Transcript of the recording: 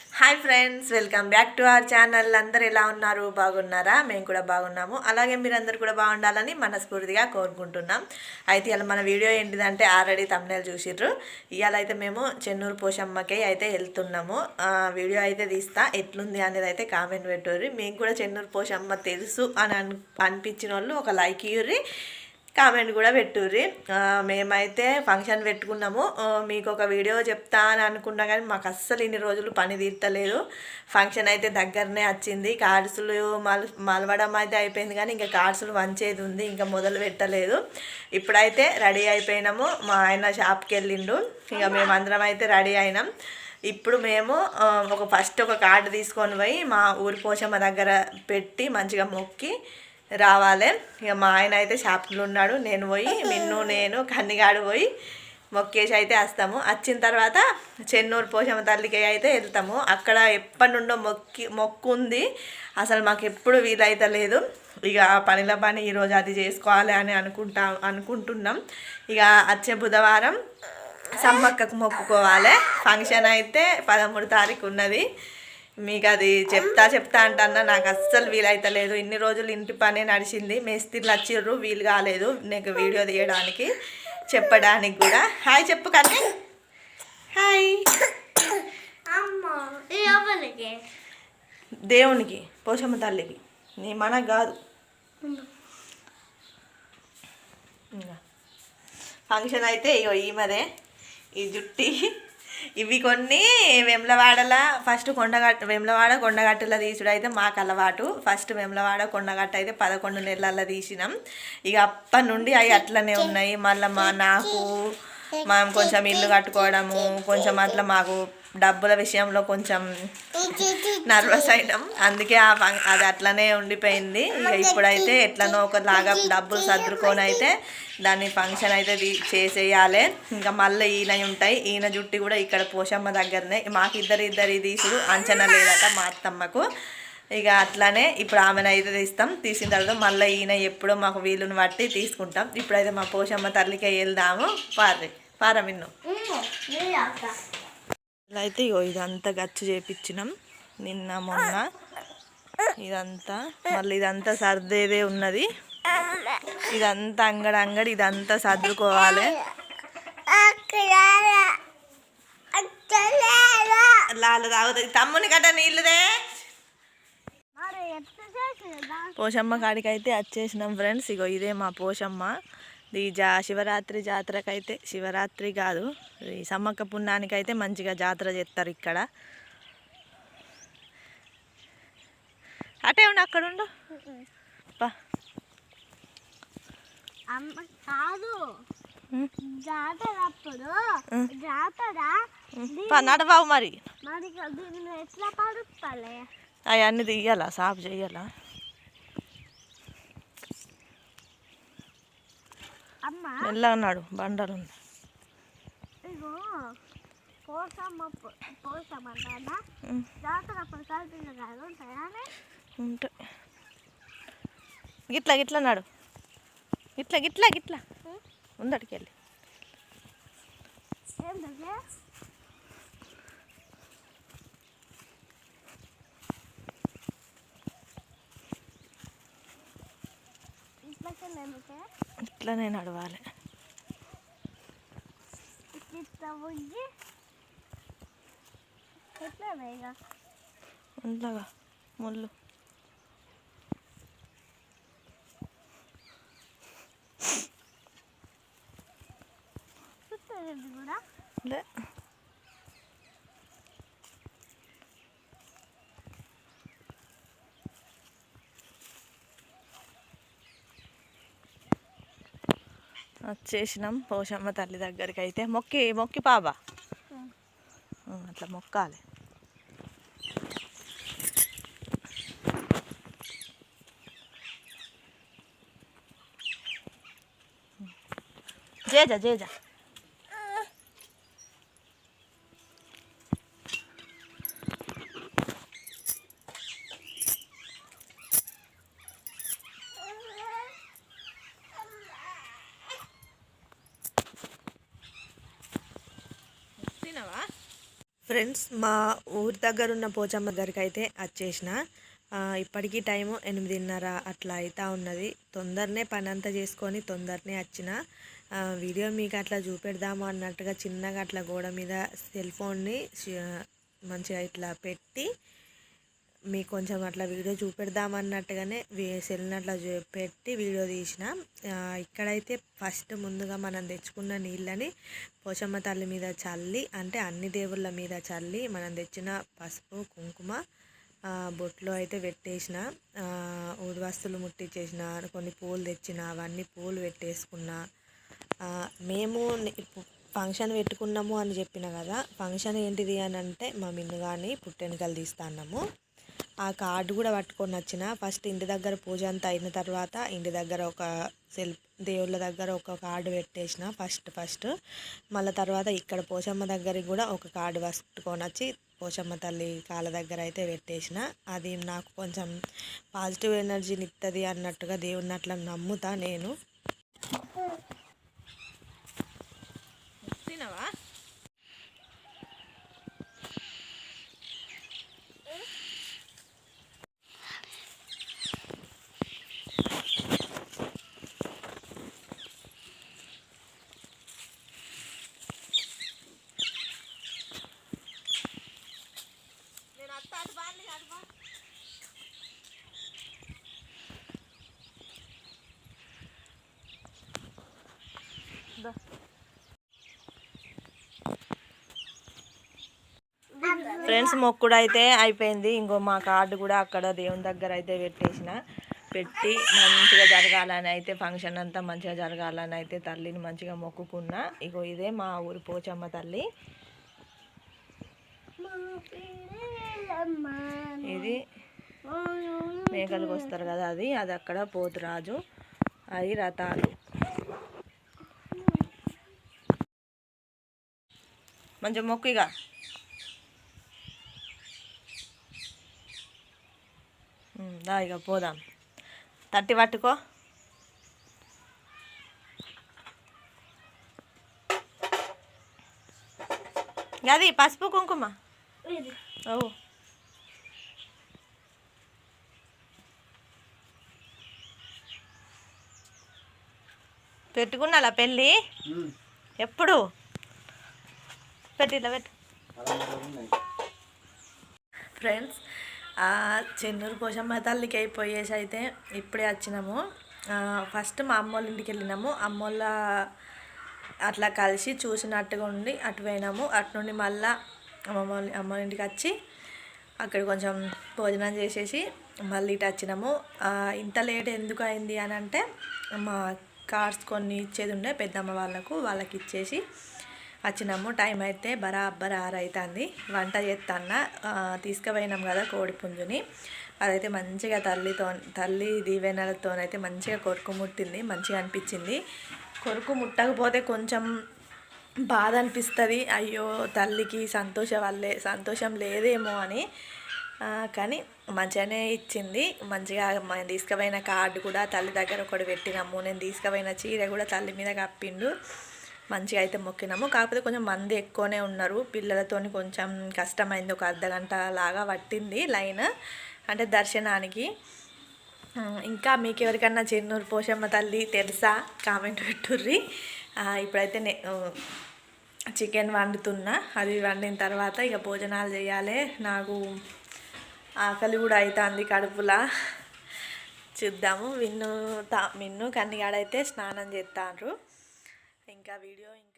Hi friends welcome back to our channel. అందరు ఎలా ఉన్నారు? బాగున్నారా? మేము కూడా బాగున్నాము. అలాగే మీరందరూ కూడా బాగుండాలని మనస్ఫూర్తిగా కోరుకుంటున్నాం. అయితే ఇలా మన వీడియో ఏంటిదంటే ఆల్రెడీ తమ్నేలు చూసిర్రు. ఇవాళ అయితే మేము చెన్నూరు పోషమ్మకి అయితే వెళ్తున్నాము. వీడియో అయితే తీస్తా. ఎట్లుంది అనేది అయితే కామెంట్ పెట్టుర్రి. మేము కూడా చెన్నూరు పోషమ్మ తెలుసు అని అనిపించిన వాళ్ళు ఒక లైక్ ఇయ్యుర్రి. కామెంట్ కూడా పెట్టుర్రి. మేమైతే ఫంక్షన్ పెట్టుకున్నాము. మీకు ఒక వీడియో చెప్తా అని అనుకున్నా కానీ మాకు అస్సలు ఇన్ని రోజులు పని తీర్తలేదు. ఫంక్షన్ అయితే దగ్గరనే వచ్చింది. కార్డ్సులు మల్ మలవడం అయితే అయిపోయింది కానీ ఇంకా కార్డ్సులు వంచేది ఉంది. ఇంకా మొదలు పెట్టలేదు. ఇప్పుడైతే రెడీ అయిపోయినాము. మా ఆయన షాప్కి వెళ్ళిండు. ఇక మేమందరం అయితే రెడీ అయినాం. ఇప్పుడు మేము ఒక ఫస్ట్ ఒక కార్డు తీసుకొని పోయి మా ఊరి పోషమ్మ దగ్గర పెట్టి మంచిగా మొక్కి రావాలి. ఇక మా ఆయన అయితే షాప్లో ఉన్నాడు. నేను పోయి మిన్ను నేను కన్నిగాడు పోయి మొక్కేసి అయితే వస్తాము. వచ్చిన తర్వాత చెన్నూరు పోషమ్మ తల్లికి అయితే వెళ్తాము. అక్కడ ఎప్పటి నుండో మొక్కి మొక్కు ఉంది అసలు మాకు ఎప్పుడు వీలైతే లేదు. ఇక ఆ పనిల పని ఈరోజు అది చేసుకోవాలి అని అనుకుంటా అనుకుంటున్నాం. ఇక వచ్చే బుధవారం సమ్మక్కకు మొక్కుకోవాలి. ఫంక్షన్ అయితే పదమూడు తారీఖు ఉన్నది. మీకు అది చెప్తా చెప్తా అంటన్నా నాకు అస్సలు వీలైతలేదు. ఇన్ని రోజులు ఇంటి పనే నడిచింది. మేస్త్రీలు వచ్చిర్రు వీలు కాలేదు నీకు వీడియో తీయడానికి చెప్పడానికి కూడా. హాయ్ చెప్పు కానీ హాయ్. దేవునికి పోషమ్మ తల్లికి. నీ మనకు కాదు. ఫంక్షన్ అయితే ఇగో ఈమెదే ఈ జుట్టి. ఇవి కొన్ని వెమ్లవాడల ఫస్ట్ కొండగట్ట వెమ్లవాడ కొండగట్టుల తీసుడు అయితే మాకు అలవాటు. ఫస్ట్ వెమ్లవాడ కొండగట్ట అయితే పదకొండు నెలల తీసినాం. ఇక అప్పటి నుండి అవి అట్లనే ఉన్నాయి. మళ్ళీ మా నాకు మనం కొంచెం ఇల్లు కట్టుకోవడము కొంచెం అట్లా మాకు డబ్బుల విషయంలో కొంచెం నర్వస్ అయినాం. అందుకే ఆ అది అట్లనే ఉండిపోయింది. ఇక ఇప్పుడైతే ఎట్లనో ఒకలాగా డబ్బులు సర్దుకొని అయితే దాన్ని ఫంక్షన్ అయితే చేసేయాలి. ఇంకా మళ్ళీ ఈయన ఉంటాయి. ఈయన జుట్టి కూడా ఇక్కడ పోషమ్మ దగ్గరనే. మాకు ఇద్దరు ఇద్దరు తీసుడు అంచనా లేదట మా అత్తమ్మకు. ఇక అట్లానే ఇప్పుడు ఆమెను అయితే తీస్తాం. తీసిన తర్వాత మళ్ళీ ఈయన ఎప్పుడో మాకు వీలుని బట్టి తీసుకుంటాం. ఇప్పుడైతే మా పోషమ్మ తల్లికి వెళ్దాము. పారి పార విన్ను. అయితే ఇగో ఇదంతా గచ్చు చేపించినాం నిన్న మొన్న ఇదంతా మళ్ళీ ఇదంతా సర్దేదే ఉన్నది. ఇదంతా అంగడి అంగడి ఇదంతా సర్దుకోవాలి. లాల తాగుతుంది. తమ్ముని గట్ట నీళ్ళుదే. పోషమ్మ కాడికి అయితే వచ్చేసినాం ఫ్రెండ్స్. ఇగో ఇదే మా పోషమ్మ. ఈ జా శివరాత్రి జాతరకైతే శివరాత్రి కాదు ఈ సమ్మక్క పుణ్యానికి అయితే మంచిగా జాతర చేస్తారు ఇక్కడ. అటే ఉండు అక్కడ ఉండు. కాదు. జాతర అప్పుడు. జాతర నడవావు మరి. ఎట్లా అవన్నీ తీయాలా సాఫ్ చేయాలా అమ్మ మెల్లగా ఉన్నాడు బండలు ఉంది ఇగో పోసమ్మ పో- పోసమ్మ అంటారా ఉం. జాతర అప్పుడు కలిపిన కాదు ఉంటాయా గిట్లా గిట్లా నాడు గిట్లా గిట్లా గిట్లా. ఉందటికి వెళ్ళి ఇట్లానే నడవాలి ఉండగా ముళ్ళు. కూడా? లే. వచ్చేసినాం పోషమ్మ తల్లి దగ్గరికి అయితే మొక్కి మొక్కి పాబా ఉం, అట్లా మొక్కాలి. Jeja Jeja. ఫ్రెండ్స్ మా ఊరి దగ్గర ఉన్న పోచమ్మ దగ్గరికి అయితే వచ్చేసిన ఇప్పటికీ టైము ఎనిమిదిన్నర అట్లా అవుతా ఉన్నది. తొందరనే పని అంతా చేసుకొని తొందరనే వచ్చిన వీడియో మీకు అట్లా చూపెడదాము అన్నట్టుగా చిన్నగా అట్లా గోడ మీద సెల్ ఫోన్ని మంచిగా ఇట్లా పెట్టి మీకు కొంచెం అట్లా వీడియో చూపెడదాం అన్నట్టుగానే సెల్ని అట్లా చూ- పెట్టి వీడియో తీసిన. ఇక్కడైతే ఫస్ట్ ముందుగా మనం తెచ్చుకున్న నీళ్ళని పోచమ్మ తల్లి మీద చల్లి అంటే అన్ని దేవుళ్ళ మీద చల్లి మనం తెచ్చిన పసుపు కుంకుమ బొట్లో అయితే పెట్టేసిన ఊదువస్తులు వస్తువులు ముట్టించేసిన కొన్ని పూలు తెచ్చిన అవన్నీ పూలు పెట్టేసుకున్నా. మేము ఫంక్షన్ పెట్టుకున్నాము అని చెప్పిన కదా ఫంక్షన్ ఏంటిది అని అంటే మా మిన్ను కానీ పుట్టెనకలు తీస్తాన్నాము ఆ కార్డు కూడా పట్టుకొని వచ్చిన. ఫస్ట్ ఇంటి దగ్గర పూజ అంతా అయిన తర్వాత ఇంటి దగ్గర ఒక సెల్ దేవుళ్ళ దగ్గర ఒక కార్డు పెట్టేసిన ఫస్ట్ ఫస్ట్. మళ్ళీ తర్వాత ఇక్కడ పోచమ్మ దగ్గరికి కూడా ఒక కార్డు పట్టుకొని వచ్చి పోచమ్మ తల్లి కాళ్ళ దగ్గర అయితే పెట్టేసిన. అది నాకు కొంచెం పాజిటివ్ ఎనర్జీని ఇస్తుంది అన్నట్టుగా దేవుడిని అట్లా నమ్ముతా నేను తినవా నేను అత్త అటు బాగా అటు బా ఫ్రెండ్స్ మొక్కుడు అయితే అయిపోయింది. ఇంకో మా కార్డు కూడా అక్కడ దేవుని దగ్గర అయితే పెట్టేసిన. పెట్టి మంచిగా జరగాలని అయితే ఫంక్షన్ అంతా మంచిగా జరగాలని అయితే తల్లిని మంచిగా మొక్కుకున్నా. ఇగో ఇదే మా ఊరి పోచమ్మ తల్లి. ఇది మేకలకు వస్తారు కదా అది. అది అక్కడ పోతురాజు. అది రథాలు. మంచిగా మొక్కు ఇక ఉమ్, దా ఇక పోదాం తట్టి పట్టుకో అది పసుపు కుంకుమ ఓ పెట్టుకున్నాలా పెళ్ళి ఎప్పుడు పెట్టు ఫ్రెండ్స్ ఆ చెన్నూరు పోషమ్మ తల్లికి అయిపోయేసి అయితే ఇప్పుడే వచ్చినాము. ఫస్ట్ మా అమ్మ వాళ్ళ ఇంటికి వెళ్ళినాము. అమ్మ అట్లా కలిసి చూసినట్టుగా ఉండి అటు పోయినాము. అటు నుండి మళ్ళా అమ్మమ్మ వాళ్ళ అమ్మ ఇంటికి వచ్చి అక్కడ కొంచెం భోజనం చేసేసి మళ్ళీ ఇటు వచ్చినాము. ఇంత లేట్ ఎందుకు అయింది అని అంటే మా కార్స్ కొన్ని ఇచ్చేది ఉండే పెద్దమ్మ వాళ్ళకు వాళ్ళకి ఇచ్చేసి వచ్చినాము. టైం అయితే బరాబర్ ఆరైతుంది. వంట చేస్తాన్న తీసుకుపోయినాం కదా కోడి పుంజుని. అదైతే మంచిగా తల్లితో తల్లి దీవెనలతోనైతే మంచిగా కొరుకు ముట్టింది మంచిగా అనిపించింది. కొరుకు ముట్టకపోతే కొంచెం బాధ అనిపిస్తుంది. అయ్యో తల్లికి సంతోషం వల్లే సంతోషం లేదేమో అని. కానీ మంచిగానే ఇచ్చింది. మంచిగా మనం తీసుకుపోయిన కార్డు కూడా తల్లి దగ్గర ఒకటి పెట్టినాము. నేను తీసుకుపోయిన చీర కూడా తల్లి మీద కప్పిండు. మంచిగా అయితే మొక్కినాము. కాకపోతే కొంచెం మంది ఎక్కువనే ఉన్నారు. పిల్లలతోని కొంచెం కష్టమైంది. ఒక అర్ధ గంట లాగా పట్టింది లైన్. అంటే దర్శనానికి. ఇంకా మీకు ఎవరికన్నా చెన్నూరు పోషమ్మ తల్లి తెలుసా? కామెంట్ పెట్టుర్రి. ఇప్పుడైతే నే చికెన్ వండుతున్నా. అది వండిన తర్వాత ఇక భోజనాలు చేయాలి. నాకు ఆకలి కూడా అవుతుంది కడుపులా. చూద్దాము. విన్ను తా మిన్ను కన్నిగాడైతే స్నానం చేస్తాండ్రు ఇంకా వీడియో ఇంకా